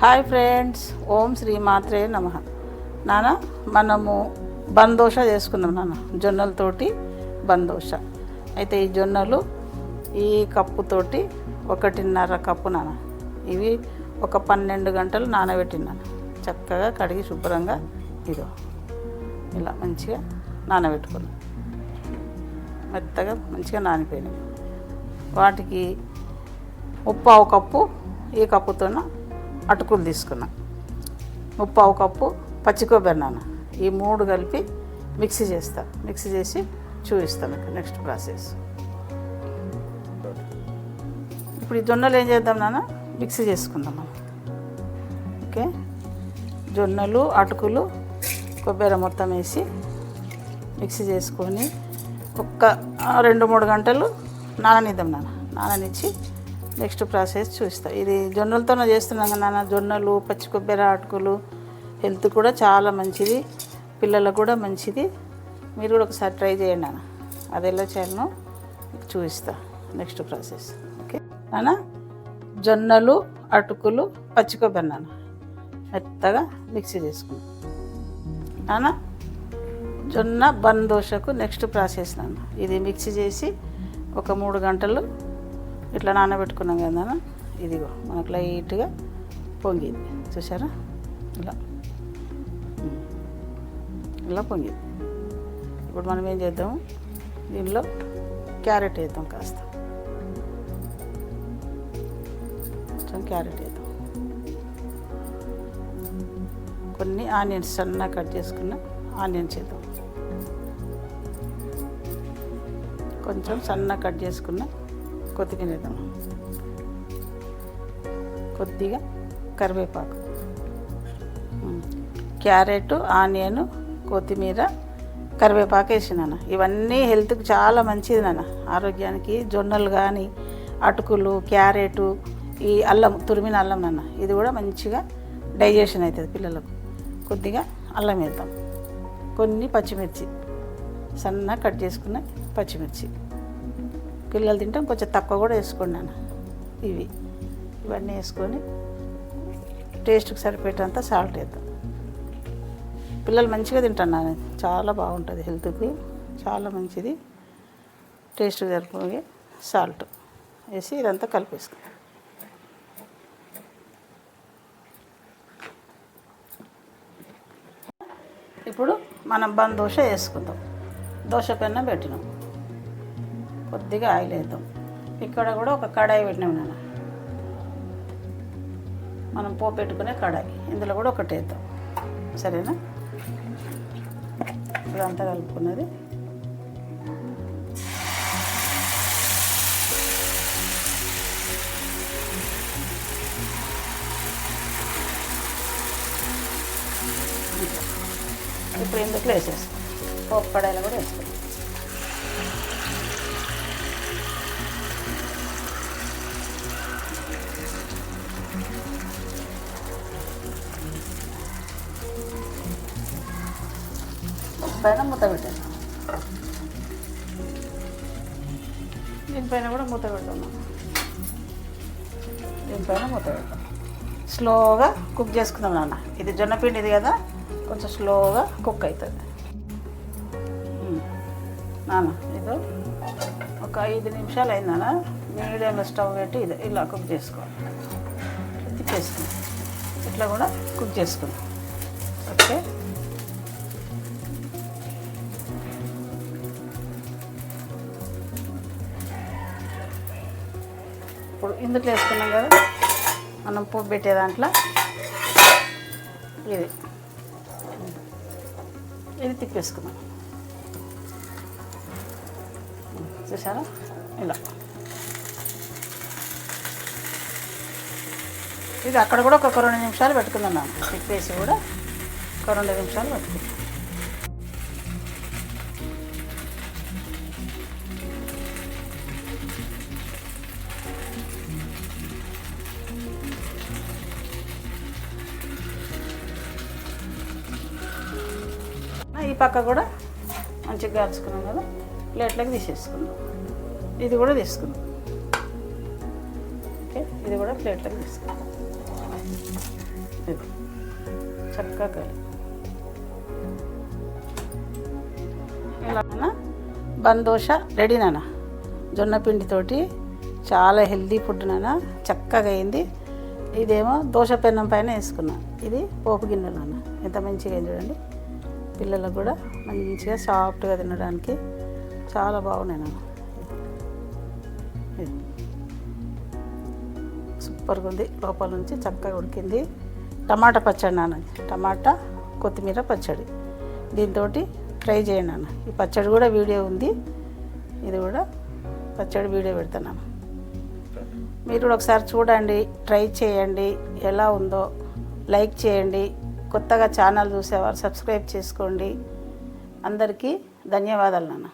Hi friends ఓం శ్రీ మాత్రే నమ. నాన్న మనము బందోష చేసుకుందాం నాన్న జొన్నలతోటి బందోష. అయితే ఈ జొన్నలు ఈ కప్పుతోటి ఒకటిన్నర కప్పు నాన్న ఇవి ఒక పన్నెండు గంటలు నానబెట్టినాను చక్కగా కడిగి శుభ్రంగా ఇదో ఇలా మంచిగా నానబెట్టుకున్నాను మెత్తగా మంచిగా నానిపోయినాయి. వాటికి ముప్పావు కప్పు ఈ కప్పుతోన అటుకులు తీసుకున్నాం. ముప్పావు కప్పు పచ్చి కొబ్బరి నాన్న ఈ మూడు కలిపి మిక్సీ చేస్తా. మిక్సీ చేసి చూపిస్తాను మీకు నెక్స్ట్ ప్రాసెస్. ఇప్పుడు ఈ జొన్నలు ఏం చేద్దాం నాన్న? మిక్సీ చేసుకుందాం మనం. ఓకే? జొన్నలు అటుకులు కొబ్బరి మొత్తం వేసి మిక్సీ చేసుకొని ఒక్క రెండు మూడు గంటలు నాననిద్దాం నాన్న. నాననిచ్చి నెక్స్ట్ ప్రాసెస్ చూస్తా. ఇది జొన్నలతోనే చేస్తున్నాం కదా నాన్న జొన్నలు పచ్చి కొబ్బరి అటుకులు హెల్త్ కూడా చాలా మంచిది పిల్లలకు కూడా మంచిది. మీరు కూడా ఒకసారి ట్రై చేయండి నాన్న. అది ఎలా చేయాలనో చూపిస్తా నెక్స్ట్ ప్రాసెస్. ఓకే? నాన్న జొన్నలు అటుకులు పచ్చి కొబ్బరి నాన్న. మెత్తగా మిక్సీ చేసుకున్నాం నాన్న జొన్న బన్ దోశకు నెక్స్ట్ ప్రాసెస్ నాన్న. ఇది మిక్సీ చేసి ఒక మూడు గంటలు ఇట్లా నానబెట్టుకున్నాం కదా ఇదిగో మనకు లైట్గా పొంగింది. చూసారా ఇలా. ఇలా పొంగింది. ఇప్పుడు మనం ఏం చేద్దాము దీనిలో క్యారెట్ వేద్దాం కాస్త. కొంచెం క్యారెట్ వేద్దాం. కొన్ని ఆనియన్స్ సన్నగా కట్ చేసుకున్న ఆనియన్స్ వేద్దాం. కొంచెం సన్నగా కట్ చేసుకున్న కొత్తిమీర వేద్దాం కొద్దిగా కరివేపాకు. క్యారెట్ ఆనియన్ కొత్తిమీర కరివేపాకు వేసినాను ఇవన్నీ హెల్త్కి చాలా మంచిది నాన్న. ఆరోగ్యానికి జొన్నలు కానీ అటుకులు క్యారెట్ ఈ అల్లం తురిమిన అల్లం నాన్న. ఇది కూడా మంచిగా డైజెషన్ అవుతుంది పిల్లలకు. కొద్దిగా అల్లం వేద్దాం. కొన్ని పచ్చిమిర్చి. సన్నగా కట్ చేసుకున్న పచ్చిమిర్చి. పిల్లలు తింటాం కొంచెం తక్కువ కూడా వేసుకోండి ఇవి. ఇవన్నీ వేసుకొని టేస్ట్కి సరిపెట్టేంత సాల్ట్ వేద్దాం. పిల్లలు మంచిగా తింటాను చాలా బాగుంటుంది హెల్త్కి. చాలా మంచిది. టేస్ట్ సరిపోయి సాల్ట్ వేసి ఇదంతా కలిపేసుకుంటాం ఇప్పుడు మనం బంద్ దోశ వేసుకుందాం. దోశ పెన్న పెట్టినాం. కొద్దిగా ఆయిల్ వేద్దాం. ఇక్కడ కూడా ఒక కడాయి పెట్టినాం నాన్న. మనం పో పెట్టుకునే కడాయి. ఇందులో కూడా ఒకటి వేద్దాం. సరేనా? ఇదంతా కలుపుకున్నది. ఇప్పుడు ఇందుకు వేసేస్తాం. పోపు కడాయిలో కూడా వేస్తాం. పైన మూత పెట్టాను దీనిపైన కూడా మూత పెడుతున్నాం దీనిపైన మూత పెడతాం స్లోగా కుక్ చేసుకుందాం నాన్న. ఇది జొన్న పిండి ఇది కదా కొంచెం స్లోగా కుక్ అవుతుంది. నాన్న ఇది ఒక ఐదు నిమిషాలు అయిందన్న మీడియంలో స్టవ్ పెట్టి ఇది ఇలా కుక్ చేసుకోవాలి. తిప్పేసుకుందాం ఇట్లా కూడా కుక్ చేసుకుందాం. ఓకే? ఇప్పుడు ఇందులో వేసుకున్నాం కదా మనం పోపు పెట్టే దాంట్లో ఇది. ఇది తిప్పేసుకున్నాం. చూసారా? ఇలా. ఇది అక్కడ కూడా ఒక రెండు నిమిషాలు పెట్టుకుందాం తిప్పేసి కూడా ఒక రెండు నిమిషాలు పెట్టుకుందాం. పక్క కూడా మంచిగా కాల్చుకున్నాం కదా ప్లేట్లోకి తీసేసుకుందాం. ఇది కూడా తీసుకుందాం. ఓకే ఇది కూడా ప్లేట్లోకి తీసుకుందాం. ఇది చక్కగా కలిపి ఇలా బన్ దోశ రెడీ నాన్న. జొన్న పిండితోటి చాలా హెల్దీ ఫుడ్ నాన్న చక్కగా అయింది. ఇదేమో దోశ పెన్నం పైన వేసుకున్నా. ఇది పోపు గిన్నె నాన్న. ఎంత మంచిగా అయింది చూడండి. పిల్లలకు కూడా మంచిగా సాఫ్ట్గా తినడానికి చాలా బాగున్నాయి సూపర్గా ఉంది. లోపల నుంచి చక్కగా ఉడికింది. టమాటా పచ్చడి నాన్న. టమాటా కొత్తిమీర పచ్చడి. దీంతో ట్రై చేయండి నాన్న. ఈ పచ్చడి కూడా వీడియో ఉంది. ఇది కూడా పచ్చడి వీడియో పెడుతున్నాను మీరు కూడా ఒకసారి చూడండి ట్రై చేయండి. ఎలా ఉందో లైక్ చేయండి. కొత్తగా ఛానల్ చూసేవారు సబ్స్క్రైబ్ చేసుకోండి. అందరికీ ధన్యవాదాలు నాన్న.